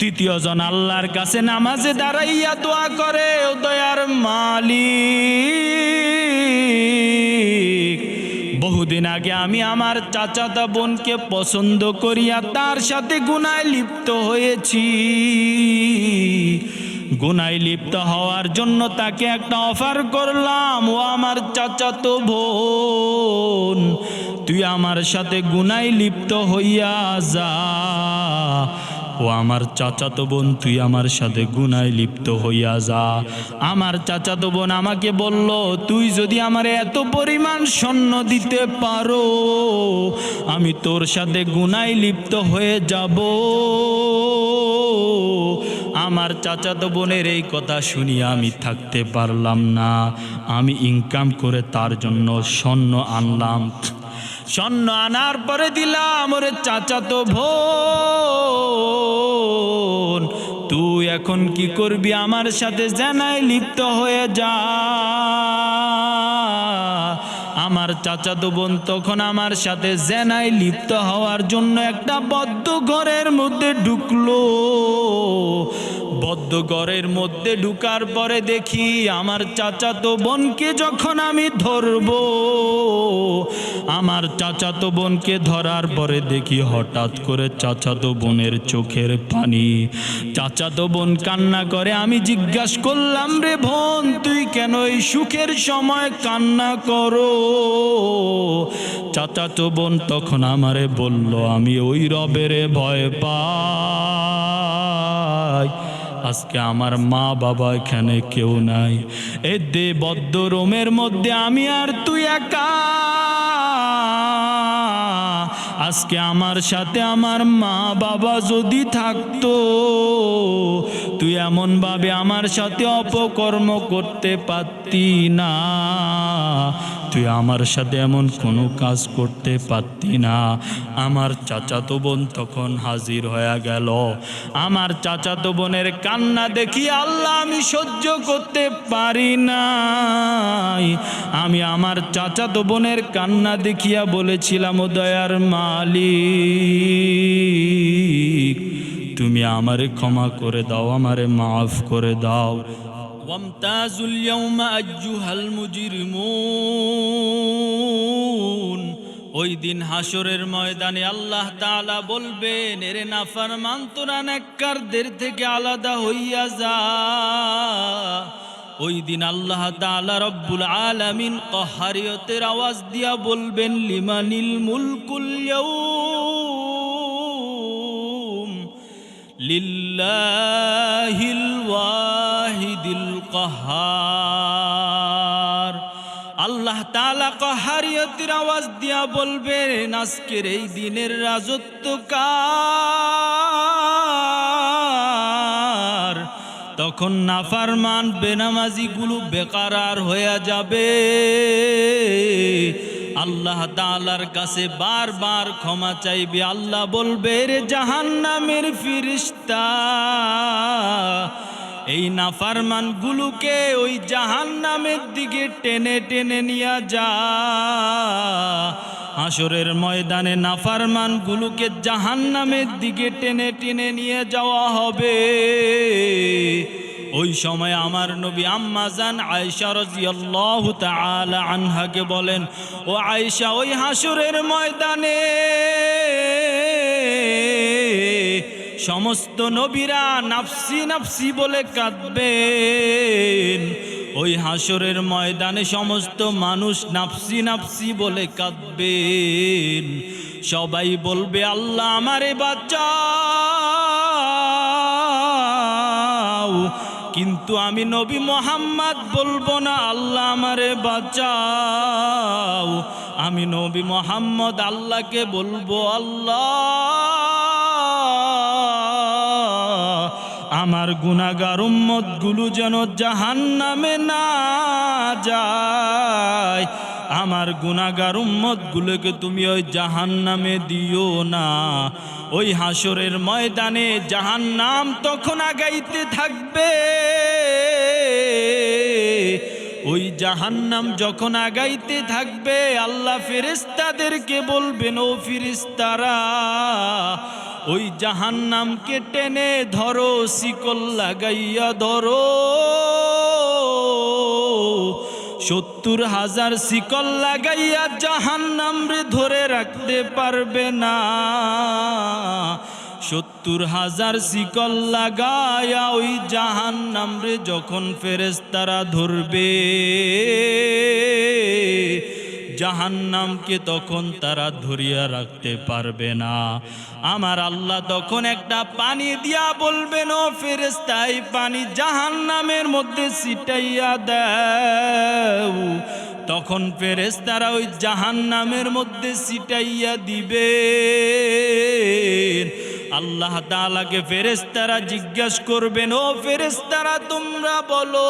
তৃতীয়জন আল্লাহর কাছে নামাজে দাঁড়াইয়া দোয়া করে দয়ার মালিক, বহুদিন আগে আমি আমার চাচাতা বোনকে পছন্দ করিয়া তার সাথে গুনায় লিপ্ত হয়েছি। গুনায় লিপ্ত হওয়ার জন্য তাকে একটা অফার করলাম, ও আমার চাচাতো বোন, তুই আমার সাথে গুনায় লিপ্ত হইয়া যা। ও আমার চাচাতো বোন, তুই আমার সাথে গুনায় লিপ্ত হইয়া যা। আমার চাচাতো বোন আমাকে বলল, তুই যদি আমার এত পরিমাণ স্বর্ণ দিতে পারো, আমি তোর সাথে গুনায় লিপ্ত হয়ে যাব। আমার চাচাতো বোনের এই কথা শুনিয়ে আমি থাকতে পারলাম না। আমি ইনকাম করে তার জন্য স্বর্ণ আনলাম। স্বর্ণ আনার পরে দিলাম ওরে চাচাতো তুই এখন কি করবি? আমার সাথে জানাই লিপ্ত হয়ে যা। আমার চাচাতো বোন তখন আমার সাথে জেনায় লিপ্ত হওয়ার জন্য একটা বদ্ধ ঘরের মধ্যে ঢুকলো। বদ্ধ ঘরের মধ্যে ঢুকার পরে দেখি আমার চাচাতো বোনকে যখন আমি ধরবো, আমার চাচাতো বোনকে ধরার পরে দেখি হঠাৎ করে চাচাতো বোনের চোখের পানি। চাচাতো বোন কান্না করে, আমি জিজ্ঞাসা করলাম, রে বোন, তুই কেন এই সুখের সময় কান্না করো? চাচাতো বোন তখন আমারে বলল, আমি ওই রবেরে ভয় পাই। আজকে আমার মা বাবা এখানে কেউ নাই। এ দে বদ্ধ রোমের মধ্যে আমি আর তুই একা। আজকে আমার সাথে আমার মা বাবা যদি থাকতো, তুই এমনভাবে আমার সাথে অপকর্ম করতে পারতি না। তুই আমার সাথে এমন কোনো কাজ করতে পারতি না। আমার চাচাতো বোন তখন হাজির হয়ে গেল। আমার চাচাতো বোনের কান্না দেখি আল্লাহ আমি সহ্য করতে পারি নাই। আমি আমার চাচাতো বোনের কান্না দেখিয়া বলেছিলাম, ও দয়ার মালিক, তুমি আমারে ক্ষমা করে দাও, আমারে মাফ করে দাও। وامتازوا اليوم أيها المجرمون ওই দিন হাসরের ময়দানে আল্লাহ তাআলা বলবেন এরে নাফরমান তোরা নেককারদের থেকে আলাদা হইয়া যা ওই দিন আল্লাহ তাআলা রব্বুল আলামিন কহারিয়তের আওয়াজ দিয়া বলবেন লিমানিল মুলকুল ইয়াউম লিল্লাহিল ওয়াহিদিল কাহার আল্লাহ তাআলা কহারিয়তের আওয়াজ দিয়া বলবেন, আজকের এই দিনের রাজত্ব কার তখন নাফারমান বেনামাজিগুলো বেকারার হয়ে যাবে। আল্লাহ তাআলার কাছে বারবার ক্ষমা চাইবে। আল্লাহ বলবে, রে জাহান্নামের ফিরিস্তা এই নাফারমান গুলোকে ওই জাহান্নামের দিকে টেনে টেনে নিয়ে যা। হাসরের ময়দানে নাফারমান গুলোকে জাহান্নামের দিকে টেনে টেনে নিয়ে যাওয়া হবে। ওই সময় আমার নবী আম্মাজান আয়েশা রাদিয়াল্লাহু তাআলা আনহাকে বলেন, ও আয়েশা, ওই হাসরের ময়দানে সমস্ত নবীরা নাফসি নাফসি বলে কাঁদবেন। ওই হাসরের ময়দানে সমস্ত মানুষ নাফসি নাফসি বলে কাঁদবেন। সবাই বলবে, আল্লাহ আমারে বাঁচাও। কিন্তু আমি নবী মোহাম্মদ বলব না, আল্লাহ আমারে বাঁচাও। আমি নবী মোহাম্মদ আল্লাহকে বলব, আল্লাহ আমার গুনাগার উম্মতগুলো যেন জাহান নামে না যায়। আমার গুনাগার উম্মত গুলোকে তুমি ওই জাহান নামে দিও না। ওই হাসরের ময়দানে জাহান নাম তখন আগাইতে থাকবে। ওই জাহান্নাম যখন আগাইতে থাকবে, আল্লাহ ফেরেস্তাদেরকে বলবেন, ও ফিরিস্তারা ওই জাহান জাহান্নামকে টেনে ধরো, শিকল লাগাইয়া ধরো। সত্তর হাজার শিকল লাগাইয়া জাহান্নাম রে ধরে রাখতে পারবে না। সত্তর হাজার শিকল লাগায়া ওই জাহান্নাম রে যখন ফেরেস্তারা ধরবে জাহান্নামকে তখন তারা ধরিয়া রাখতে পারবে না। আমার আল্লাহ তখন একটা পানি দিয়া বলবেন, ও ফেরেস্তাই পানি জাহান্নামের মধ্যে ছিটাইয়া দেও। তখন ফেরেস্তারা ওই জাহান্নামের মধ্যে ছিটাইয়া দিবে আল্লাহ তাআলাকে ফেরেস্তারা জিজ্ঞাসা করবেন, ও ফেরেস্তারা তোমরা বলো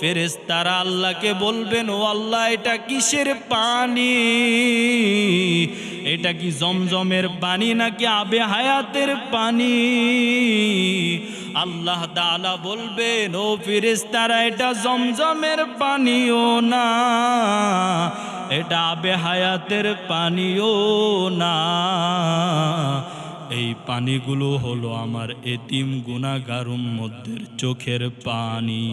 ফেরেস্তারা আল্লাহকে বলবেন, ও আল্লাহ, এটা কিসের পানি? এটা কি জমজমের পানি নাকি আবে হায়াতের পানি? আল্লাহ তাআলা বলবেন, ও ফেরেস্তারা এটা জমজমের পানিও না, এটা আবে হায়াতের পানিও না। এই পানিগুলো হলো আমার এতিম গুণাগারুম মধ্যের চোখের পানি।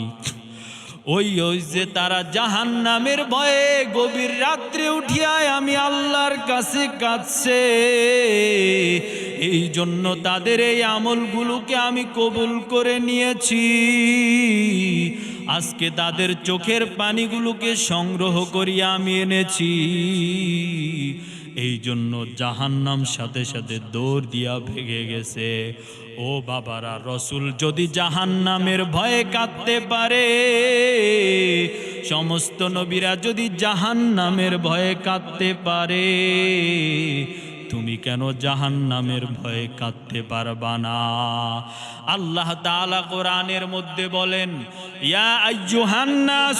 ওই ওই যে তারা জাহান নামের ভয়ে গভীর রাত্রে উঠিয়ায় আমি আল্লাহর কাছে কাঁদছে। এই জন্য তাদের এই আমলগুলোকে আমি কবুল করে নিয়েছি। আজকে তাদের চোখের পানিগুলোকে সংগ্রহ করিয়া আমি এনেছি। এই জন্য জাহান্নাম সাথে সাথে দৌড় দিয়া ভেঙে গেছে। ও বাবারা, রসুল যদি জাহান্নামের ভয়ে কাঁদতে পারে, সমস্ত নবীরা যদি জাহান্নামের ভয়ে কাঁদতে পারে তুমি কেন জাহান্নামের ভয়ে কাঁদতে পারবা না? আল্লাহ তাআলা কোরআনের মধ্যে বলেন, ইয়া ইন্না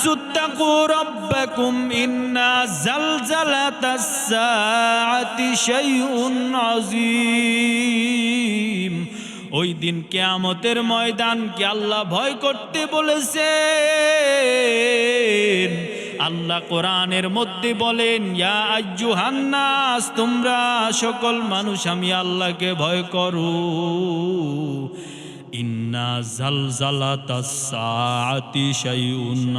ওই দিন কেয়ামতের ময়দানকে আল্লাহ ভয় করতে বলেছেন। আল্লাহ কোরআনের মধ্যে বলেন, ইয়া আজ্জু হান্নাস তোমরা সকল মানুষ, আমি আল্লাহকে ভয় করু। ইন্না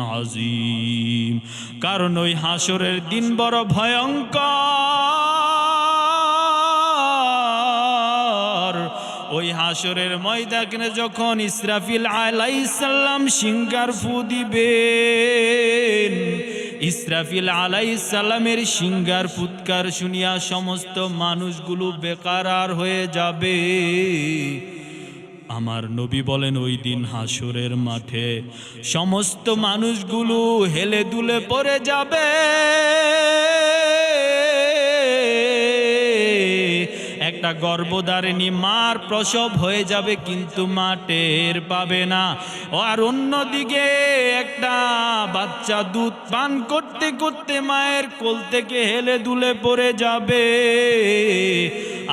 আযীম। কারণ ওই হাসরের দিন বড় ভয়ঙ্কর। ওই হাসরের ময়দানে যখন ইসরাফিল আলাইসাল্লাম সিঙ্গার ফু দিবেন, ইসরাফিল আলাইসাল্লামের সিঙ্গার ফুৎকার শুনিয়া সমস্ত মানুষগুলো বেকার হয়ে যাবে। আমার নবী বলেন, ওই দিন হাসুরের মাঠে সমস্ত মানুষগুলো হেলে দুলে পড়ে যাবে। একটা গর্ভধারিণী মার প্রসব হয়ে যাবে, কিন্তু মা টের পাবে না। আর অন্যদিকে একটা বাচ্চা দুধ পান করতে করতে মায়ের কোল থেকে হেলে দুলে পড়ে যাবে।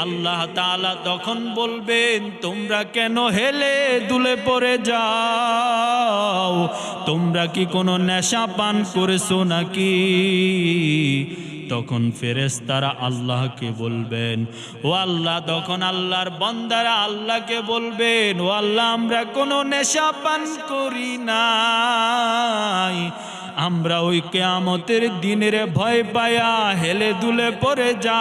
আল্লাহ তাআলা তখন বলবেন, তোমরা কেন হেলে দুলে পড়ে যাও? তোমরা কি কোনো নেশা পান করেছ নাকি? তখন ফেরেশতারা আল্লাহকে বলবেন, ও আল্লাহ, তখন আল্লাহর বন্দারা আল্লাহকে বলবেন, ও আল্লাহ, আমরা কোনো নেশা পান করি নাই। আমরা ওই কেয়ামতের দিনের ভয় পায়া হেলে দুলে পড়ে যাই।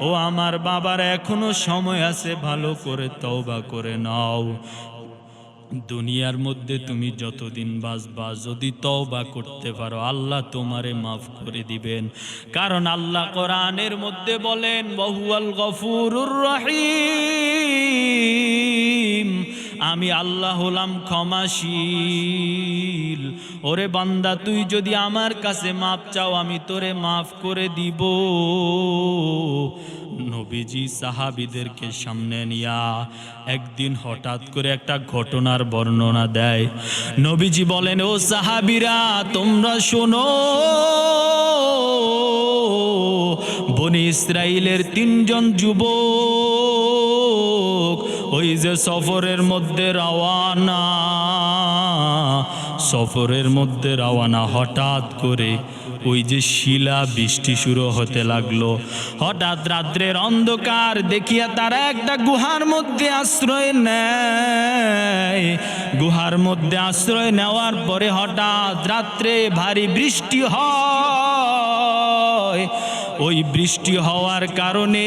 ও আমার বাবার, এখনও সময় আছে ভালো করে তওবা করে নাও। দুনিয়ার মধ্যে তুমি যতদিন বাঁচবা, যদি তওবা করতে পারো, আল্লাহ তোমারে মাফ করে দিবেন। কারণ আল্লাহ কোরআনের মধ্যে বলেন বহুয়াল গফুরুর রহিম। আমি আল্লাহ হলাম ক্ষমাশীল। ওরে বান্দা, তুই যদি আমার কাছে মাপ চাও, আমি তোরে মাফ করে দিব। নবীজি সাহাবিদেরকে সামনে নিয়া একদিন হঠাৎ করে একটা ঘটনার বর্ণনা দেয়। নবীজি বলেন, ও সাহাবিরা, তোমরা শোনো, বনি ইসরাইলের তিনজন যুবক ওই যে সফরের মধ্যে রওয়ানা, সফরের মধ্যে রওয়ানা হঠাৎ করে ওই যে শিলা বৃষ্টি শুরু হতে লাগল। হঠাৎ রাত্রের অন্ধকার দেখিয়া তারা একটা গুহার মধ্যে আশ্রয় নেয়। গুহার মধ্যে আশ্রয় নেওয়ার পরে হঠাৎ রাত্রে ভারী বৃষ্টি হয়। ওই বৃষ্টি হওয়ার কারণে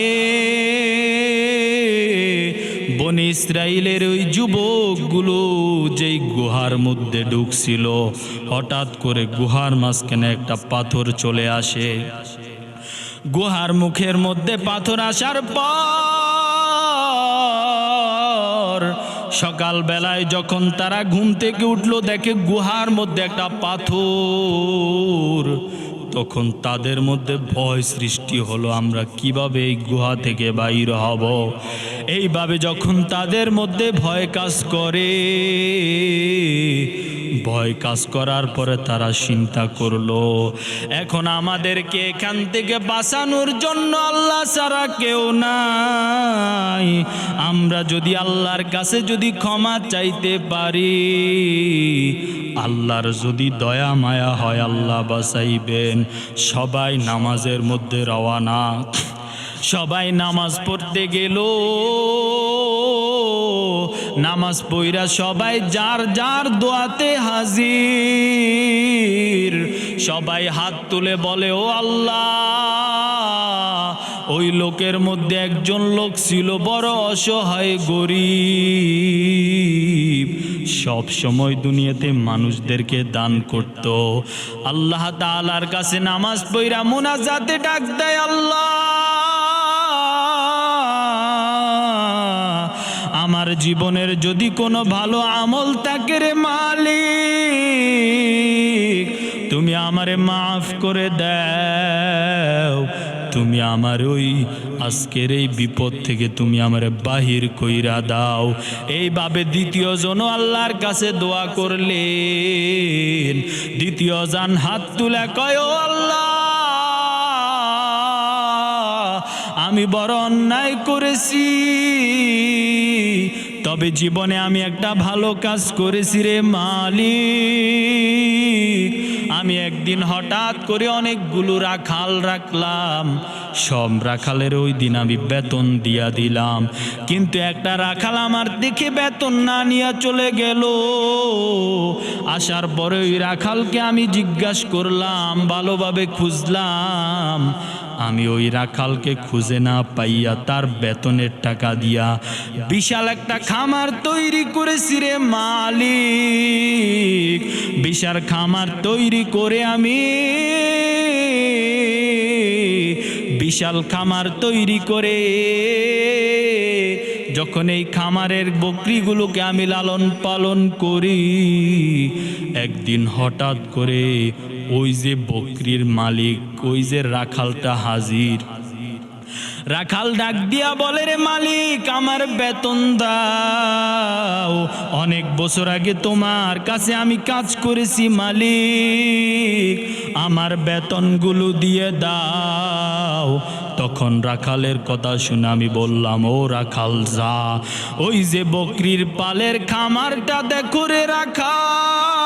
বনি ইসরায়েলের ওই যুবকগুলো যেই গুহার মধ্যে ঢুকছিল, হঠাৎ করে গুহার মাঝখানে একটা পাথর চলে আসে। গুহার মুখের মধ্যে পাথর আসার পর সকাল বেলায় যখন তারা ঘুম থেকে উঠল, দেখে গুহার মধ্যে একটা পাথর তখন তাদের মধ্যে ভয় সৃষ্টি হলো, আমরা কীভাবে এই গুহা থেকে বাইর হব? এইভাবে যখন তাদের মধ্যে ভয় কাজ করে ভয় কাজ করার পরে তারা চিন্তা করল, এখন আমাদেরকে এখান থেকে বাঁচানোর জন্য আল্লাহ ছাড়া কেউ নাই। আমরা যদি আল্লাহর কাছে যদি ক্ষমা চাইতে পারি, আল্লাহর যদি দয়া মায়া হয় আল্লাহ বাঁচাইবেন। সবাই নামাজের মধ্যে রওয়ানা সবাই নামাজ পড়তে গেল। নামাজ পইরা সবাই যার যার দোয়াতে হাজির, সবাই হাত তুলে বলে, ও আল্লাহ, ওই লোকের মধ্যে একজন লোক ছিল বড় অসহায়, গরিব। সব সময় দুনিয়াতে মানুষদেরকে দান করত। আল্লাহ তাআলার কাছে নামাজ পইরা মোনাজাতে ডাক দেয়, আল্লাহ আমার জীবনের যদি কোনো ভালো আমল থাকে রে মালিক, তুমি আমারে মাফ করে দাও। তুমি আমার ওই আজকের এই বিপদ থেকে তুমি আমার বাহির কইরা দাও। এইভাবে দ্বিতীয় জন আল্লাহর কাছে দোয়া করলেন। দ্বিতীয় জন হাত তুলে কয় আল্লাহ আমি বড় অন্যায় করেছি। তবে জীবনে আমি একটা ভালো কাজ করেছি রে মালিক। আমি একদিন হঠাৎ করে অনেকগুলো রাখাল রাখলাম। সব রাখালের ওই দিন আমি বেতন দিয়া দিলাম। কিন্তু একটা রাখাল আমার দেখে বেতন না নিয়ে চলে গেল। আসার পরে ওই রাখালকে আমি জিজ্ঞাসা করলাম, ভালোভাবে খুঁজলাম। আমি ওই রাখালকে খুঁজে না পাইয়া তার বেতনের টাকা দিয়া বিশাল একটা খামার তৈরি করেছি রে মালিক। বিশাল খামার তৈরি করে আমি বিশাল খামার তৈরি করে যখন এই খামারের বকরিগুলোকে আমি লালন পালন করি, একদিন হঠাৎ করে ওই যে বকরির মালিক, ওই যে রাখালটা হাজির। রাখাল ডাক দিয়া বলে, রে মালিক, আমার বেতন দাও। অনেক বছর আগে তোমার কাছে আমি কাজ করেছি, মালিক। আমার বেতনগুলো দিয়ে দাও। তখন রাখালের কথা শুনে আমি বললাম, ও রাখাল যা, ওই যে বকরির পালের খামারটা দেখো রে রাখাল।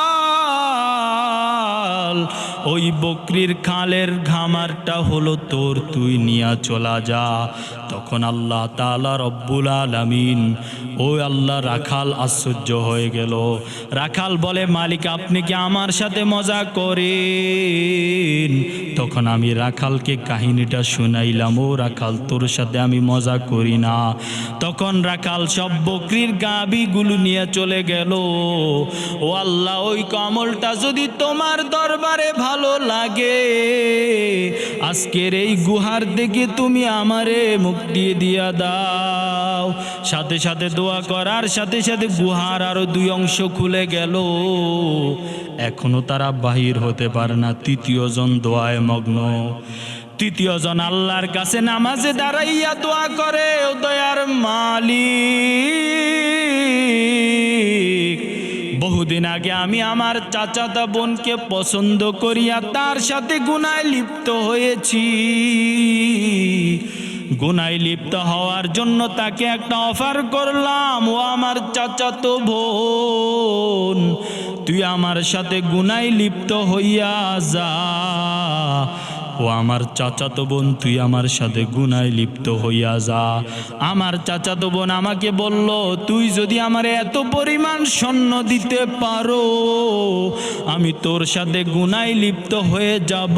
ওই বকরির খালের ঘামারটা হলো তোর, তুই নিয়া চলা যা। তখন আল্লাহ তালা রব্বুল আলামিন ওই আল্লাহ, রাখাল আশ্চর্য হয়ে গেল। রাখাল বলে, মালিক, আপনি কি আমার সাথে মজা করেন? তখন আমি রাখালকে কাহিনীটা শুনাইলাম, ও রাখাল, তোর সাথে আমি মজা করি না। তখন রাখাল সব বকরির গাবিগুলো নিয়ে চলে গেল। ও আল্লাহ, ওই কমলটা যদি তোমার দরবারে ভালো লাগে, আজকের এই গুহার দেখে তুমি আমারে মুক্তি দিয়া দাও। সাথে সাথে দোয়া করার সাথে সাথে গুহার আরও দুই অংশ খুলে গেল। এখনও তারা বাহির হতে পারে না। তৃতীয় জন দোয়ায় মগ্ন। তৃতীয় জন আল্লাহর কাছে নামাজে দাঁড়াইয়া দোয়া করে দয়ার মালিক, বহুদিন আগে আমি আমার চাচাতা বোনকে পছন্দ করিয়া তার সাথে গুনায় লিপ্ত হয়েছি। গুনায় লিপ্ত হওয়ার জন্য তাকে একটা অফার করলাম। ও আমার চাচাতো বোন, তুই আমার সাথে গুনাই লিপ্ত হইয়া যা। ও আমার চাচাতো বোন, তুই আমার সাথে গুনায় লিপ্ত হইয়া যা। আমার চাচাতো বোন আমাকে বলল, তুই যদি আমার এত পরিমাণ স্বর্ণ দিতে পারো, আমি তোর সাথে গুনায় লিপ্ত হয়ে যাব।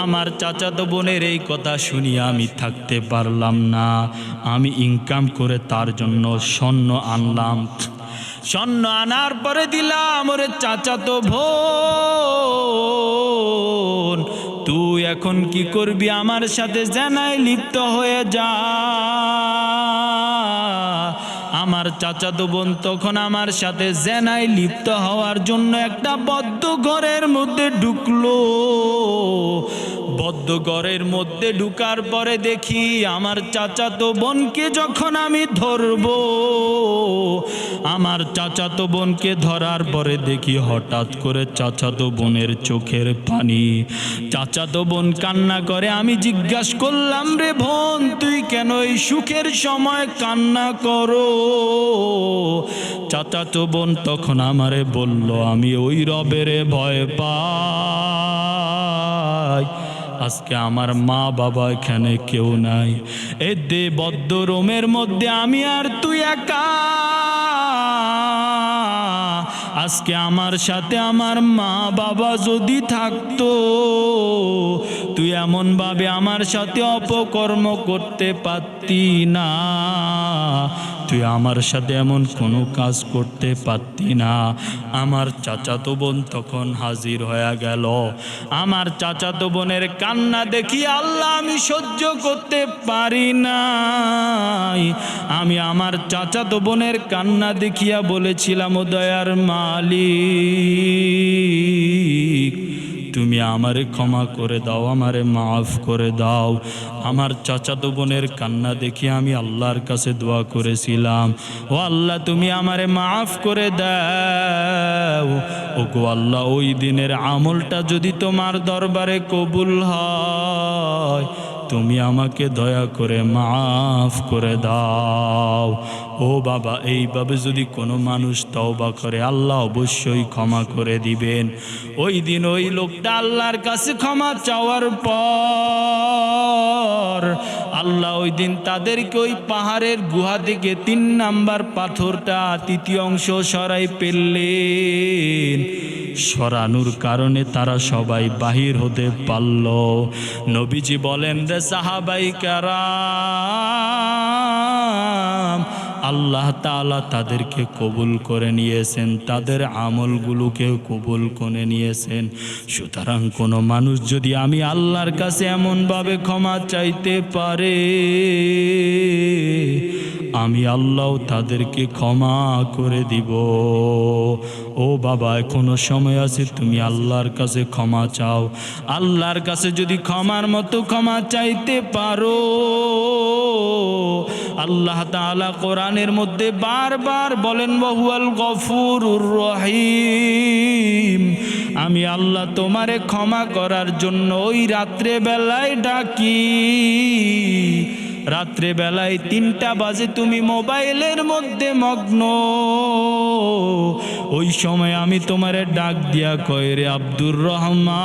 আমার চাচাতো বোনের এই কথা শুনিয়া আমি থাকতে পারলাম না। আমি ইনকাম করে তার জন্য স্বর্ণ আনলাম। স্বর্ণ আনার পরে দিলাম, ওরে চাচাতো বোন। তুই এখন কি করবি? আমার সাথে জানাই লিপ্ত হয়ে যা। আমার চাচাতো বোন তখন আমার সাথে জেনায় লিপ্ত হওয়ার জন্য একটা বদ্ধ ঘরের মধ্যে ঢুকলো। ঘরের মধ্যে ঢুকার পরে দেখি আমার চাচাতো বোনকে যখন আমি ধরবো, আমার চাচাতো বোনকে ধরার পরে দেখি হঠাৎ করে চাচাতো বোনের চোখের পানি। চাচাতো বোন কান্না করে, আমি জিজ্ঞাসা করলাম, রে বোন, তুই কেন এই সুখের সময় কান্না করো? চাচাতো বোন তখন আমারে বলল, আমি ওই রবেরে ভয় পাই। আজকে আমার মা বাবা এখানে কেউ নাই। এ দে বদ্ধ রোমের মধ্যে আমি আর তুই একা। আজকে আমার সাথে আমার মা বাবা যদি থাকতো, তুই এমনভাবে আমার সাথে অপকর্ম করতে পারতি না। তুই আমার সাথে এমন কোনো কাজ করতে পারতি না। আমার চাচাতো বোন তখন হাজির হয়ে গেল। আমার চাচাতো বোনের কান্না দেখি আল্লাহ আমি সহ্য করতে পারি নাই। আমি আমার চাচাতো বোনের কান্না দেখিয়া বলেছিলাম, ও দয়ার মালিক, তুমি আমারে ক্ষমা করে দাও, আমারে মাফ করে দাও। আমার চাচাতো বোনের কান্না দেখে আমি আল্লাহর কাছে দোয়া করেছিলাম। ও আল্লাহ, তুমি আমারে মাফ করে দাও। ও গো আল্লাহ, ওই দিনের আমলটা যদি তোমার দরবারে কবুল হয় তুমি আমাকে দয়া করে মাফ করে দাও। ও বাবা, এইভাবে যদি কোনো মানুষ তওবা করে, আল্লাহ অবশ্যই ক্ষমা করে দিবেন। ওই দিন ওই লোকটা আল্লাহর কাছে ক্ষমা চাওয়ার পর আল্লাহ ওই দিন তাদেরকে ওই পাহাড়ের গুহা থেকে তিন নাম্বার পাথরটা, তৃতীয় অংশ সরাই পেললেন সরানোর কারণে তারা সবাই বাহির হতে পারল। নবীজি বলেন রে সাহাবাই কারাম আল্লাহ তাআলা তাদেরকে কবুল করে নিয়েছেন, তাদের আমলগুলোকে কবুল করে নিয়েছেন। সুতরাং কোনো মানুষ যদি আমি আল্লাহর কাছে এমনভাবে ক্ষমা চাইতে পারে, আমি আল্লাহ তাদেরকে ক্ষমা করে দিব। ও বাবা, এখনও সময় আছে, তুমি আল্লাহর কাছে ক্ষমা চাও। আল্লাহর কাছে যদি ক্ষমার মতো ক্ষমা চাইতে পারো আল্লাহ তাআলা কোরআনের মধ্যে বারবার বলেন বহুয়াল গফুরুর রহিম। আমি আল্লাহ তোমারে ক্ষমা করার জন্য ওই রাত্রে বেলায় ডাকি। রাত্রে বেলায় তিনটা বাজে তুমি মোবাইলের মধ্যে মগ্ন। ওই সময় আমি তোমারে ডাক দিয়া কয়, রে আব্দুর রহমান।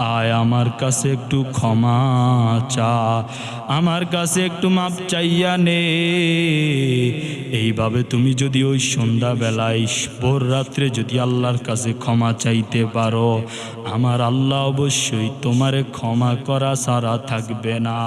আয় আমার কাছে একটু ক্ষমা চা, আমার কাছে একটু মাপ চাইয়া নে। এইভাবে তুমি যদি ওই সন্ধ্যাবেলায় ভোর রাত্রে যদি আল্লাহর কাছে ক্ষমা চাইতে পারো, আমার আল্লাহ অবশ্যই তোমারে ক্ষমা করা সারা থাকবে না।